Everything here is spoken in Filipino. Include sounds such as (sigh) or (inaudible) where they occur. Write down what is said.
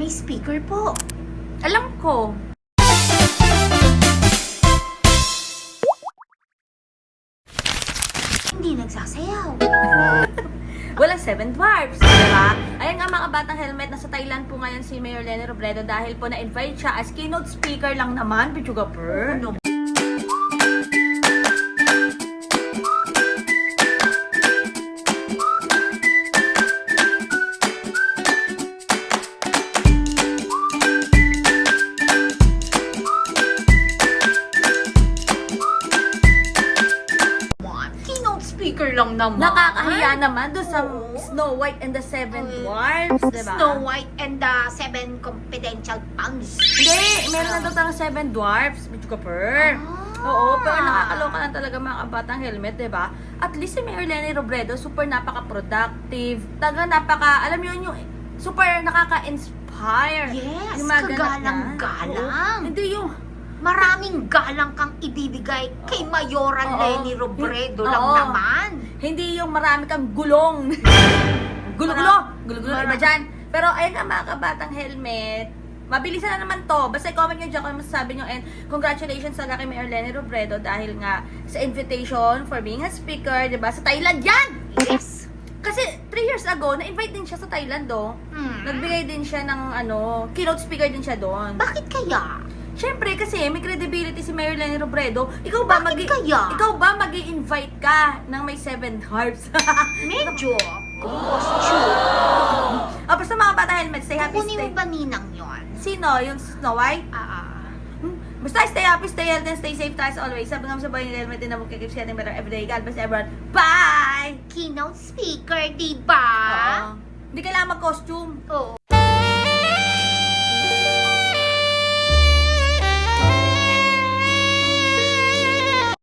May speaker po. Alam ko. Hindi nagsasayaw. (laughs) Wala seven dwarfs, di ba? Ayan nga mga batang helmet, nasa Thailand po ngayon si Mayor Lenny Robredo dahil po na-invite siya as keynote speaker lang naman, Pichuga Per. Ano? Speaker lang naman. Nakakahiya naman doon sa Oo. Snow White and the Seven Oo. Dwarfs, di ba? Snow White and the Seven Confidential Punks. Hindi, meron na daw talang Seven Dwarfs, Pichuga Per. Ah. Oo, pero nakakaloka lang talaga mga kabatang helmet, di ba? At least si Mayor Lenny Robredo, super napaka-productive. Taga napaka, alam yun, yung super nakaka-inspire. Yes, ganap na. kagalang-galang. Oo. Hindi yung, Maraming galang kang ibibigay kay Mayoral Oo. Lenny Robredo lang Oo. naman. hindi yung marami kang gulong. (laughs) Gulo-gulo. Gulo-gulo, iba Mara- dyan. Pero ayun nga mga kabatang helmet, Mabilisan na naman to. Basta i-comment nyo dyan kung ano masasabi nyo. And congratulations sa kay Mayor Lenny Robredo dahil nga sa invitation for being a speaker, di ba? Sa Thailand yan! Yes. Kasi 3 years ago, na-invite din siya sa Thailand, oh. Hmm. Nagbigay din siya ng ano, keynote speaker din siya doon. Bakit kaya? Siyempre kasi may credibility si Mayor Lenny Robredo. Ikaw ba Bakit magi kaya? Ikaw ba magi invite ka ng may seven harps? (laughs) Medyo. Costume. oh, basta mga bata helmet, stay happy, Kukunin stay... mo ba ninang yon? Sino? Yung Snow White? Ah, ah. Hmm? Basta stay happy, stay healthy, and stay safe tayo as always. Sabi nga sa boy ng helmet din na magkikip getting better everyday. God bless everyone. Bye! Keynote speaker, di ba? Oo. Hindi kailangan mag-costume. Oo.